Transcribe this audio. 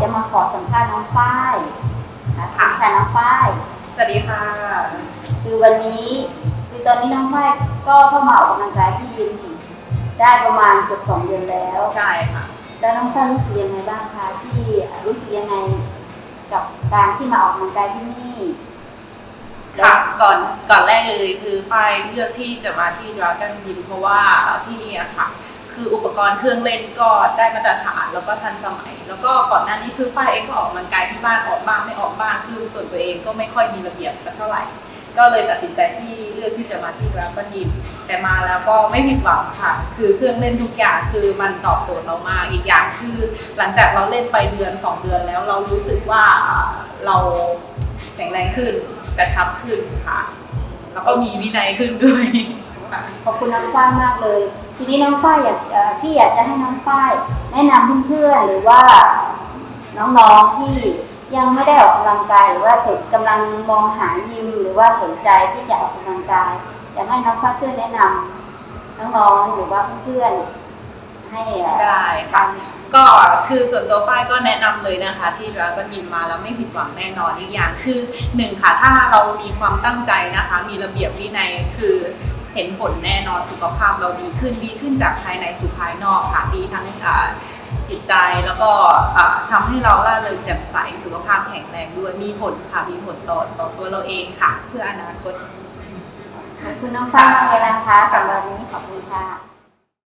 จะมาขอสัมภาษณ์น้องฝ้ายนะสวัสดีค่ะน้องฝ้ายสวัสดีค่ะ คือวันนี้คือตอนนี้น้องฝ้ายก็เข้ามาออกกำลังกายที่ยิมได้ประมาณเกือบสองเดือนแล้ว ใช่ค่ะ แล้วน้องฝ้ายรู้สึกยังไงบ้างคะที่รู้สึกยังไงกับการที่มาออกกำลังกายที่นี่ ค่ะก่อนก่อนแรกเลยคือฝ้ายเลือกที่จะมาที่ Dragon Gym เพราะว่าที่นี่อะค่ะ คืออุปกรณ์เครื่องเล่นก็ได้มาตรฐานแล้วก็ทันสมัย แล้วก็ก่อนหน้านี้คือฝ้ายเองก็ออกกำลังกายที่บ้านออกบ้างไม่ออกบ้างคือส่วนตัวเองก็ไม่ค่อยมีระเบียบสักเท่าไหร่ ก็เลยตัดสินใจที่เลือกที่จะมาที่ Dragon Gym แต่มาแล้วก็ไม่ผิดหวังค่ะ คือเครื่องเล่นทุกอย่างคือมันตอบโจทย์เรามากอีกอย่างคือ หลังจากเราเล่นไปเดือนสองเดือนแล้วเรารู้สึกว่าเราแข็งแรงขึ้นกระชับขึ้นค่ะ แล้วก็มีวินัยขึ้นด้วยค่ะ ขอบคุณน้องฝ้ายมากเลย ทีนี้น้องฝ้ายอยากเอ่อพี่อยากจะให้น้องฝ้ายแนะนำเพื่อนๆหรือว่าน้องๆที่ยังไม่ได้ออกกำลังกายหรือว่าสนกำลังมองหายิมหรือว่าสนใจที่จะออกกำลังกาย อยากให้น้องฝ้ายช่วยแนะนำน้องๆหรือว่าเพื่อนๆให้เอ่อ ได้ค่ะ ก็คือส่วนตัวฝ้ายก็แนะนำเลยนะคะ ที่เราก็ยิมมาแล้วไม่ผิดหวังแน่นอนอีกอย่างคือหนึ่งค่ะถ้าเรามีความตั้งใจนะคะ มีระเบียบวินัยคือ เห็นผลแน่นอนสุขภาพเราดีขึ้นดีขึ้นจากภายในสู่ภายนอกค่ะดีทั้งจิตใจแล้วก็ทำทำให้เราล่าเริงแจ่มใสสุขภาพแข็งแรงด้วยมีผลค่ะมีผลต่อต่อตัวเราเองค่ะ เพื่ออนาคตขอบคุณน้องฟ้าเลยนะคะสำหรับวันนี้ขอบคุณค่ะ